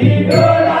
डोला